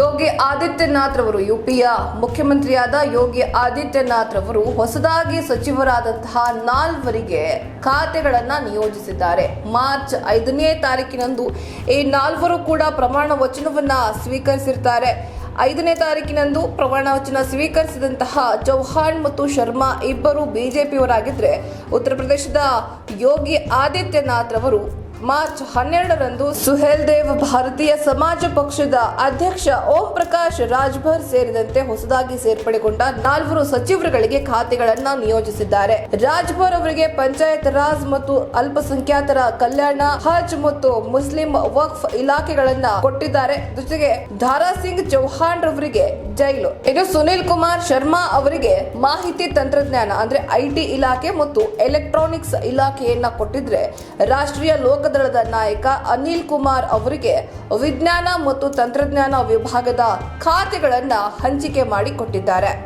ಯೋಗಿ ಆದಿತ್ಯನಾಥ್ ರವರು, ಯುಪಿಯ ಮುಖ್ಯಮಂತ್ರಿಯಾದ ಯೋಗಿ ಆದಿತ್ಯನಾಥ್ ರವರು ಹೊಸದಾಗಿ ಸಚಿವರಾದಂತಹ ನಾಲ್ವರಿಗೆ ಖಾತೆಗಳನ್ನ ನಿಯೋಜಿಸಿದ್ದಾರೆ. ಮಾರ್ಚ್ ಐದನೇ ತಾರೀಕಿನಂದು ಈ ನಾಲ್ವರು ಕೂಡ ಪ್ರಮಾಣ ವಚನವನ್ನ ಸ್ವೀಕರಿಸಿರ್ತಾರೆ. ಐದನೇ ತಾರೀಕಿನಂದು ಪ್ರಮಾಣ ವಚನ ಸ್ವೀಕರಿಸಿದಂತಹ ಚೌಹಾಣ್ ಮತ್ತು ಶರ್ಮಾ ಇಬ್ಬರು ಬಿಜೆಪಿಯವರಾಗಿದ್ದರೆ ಉತ್ತರ ಪ್ರದೇಶದ ಯೋಗಿ ಆದಿತ್ಯನಾಥ್ ರವರು ಮಾರ್ಚ್ ಹನ್ನೆರಡರಂದು ಸುಹೇಲ್ ದೇವ್ ಭಾರತೀಯ ಸಮಾಜ ಪಕ್ಷದ ಅಧ್ಯಕ್ಷ ಓಂ ಪ್ರಕಾಶ್ ರಾಜ್ಭರ್ ಸೇರಿದಂತೆ ಹೊಸದಾಗಿ ಸೇರ್ಪಡೆಗೊಂಡ ನಾಲ್ವರು ಸಚಿವರುಗಳಿಗೆ ಖಾತೆಗಳನ್ನ ನಿಯೋಜಿಸಿದ್ದಾರೆ. ರಾಜ್ಭರ್ ಅವರಿಗೆ ಪಂಚಾಯತ್ ರಾಜ್ ಮತ್ತು ಅಲ್ಪಸಂಖ್ಯಾತರ ಕಲ್ಯಾಣ, ಹಜ್ ಮತ್ತು ಮುಸ್ಲಿಂ ವಕ್ಫ್ ಇಲಾಖೆಗಳನ್ನ ಕೊಟ್ಟಿದ್ದಾರೆ. ಜೊತೆಗೆ ಧಾರಾ ಸಿಂಗ್ ಚೌಹಾಣ್ ರವರಿಗೆ ಜೈಲು. ಇನ್ನು ಸುನಿಲ್ ಕುಮಾರ್ ಶರ್ಮಾ ಅವರಿಗೆ ಮಾಹಿತಿ ತಂತ್ರಜ್ಞಾನ, ಅಂದ್ರೆ ಐಟಿ ಇಲಾಖೆ ಮತ್ತು ಎಲೆಕ್ಟ್ರಾನಿಕ್ಸ್ ಇಲಾಖೆಯನ್ನ ಕೊಟ್ಟಿದ್ರೆ ರಾಷ್ಟ್ರೀಯ ಲೋಕದಳದ ನಾಯಕ ಅನಿಲ್ ಕುಮಾರ್ ಅವರಿಗೆ ವಿಜ್ಞಾನ ಮತ್ತು ತಂತ್ರಜ್ಞಾನ ವಿಭಾಗದ ಖಾತೆಗಳನ್ನು ಹಂಚಿಕೆ ಮಾಡಿ ಕೊಟ್ಟಿದ್ದಾರೆ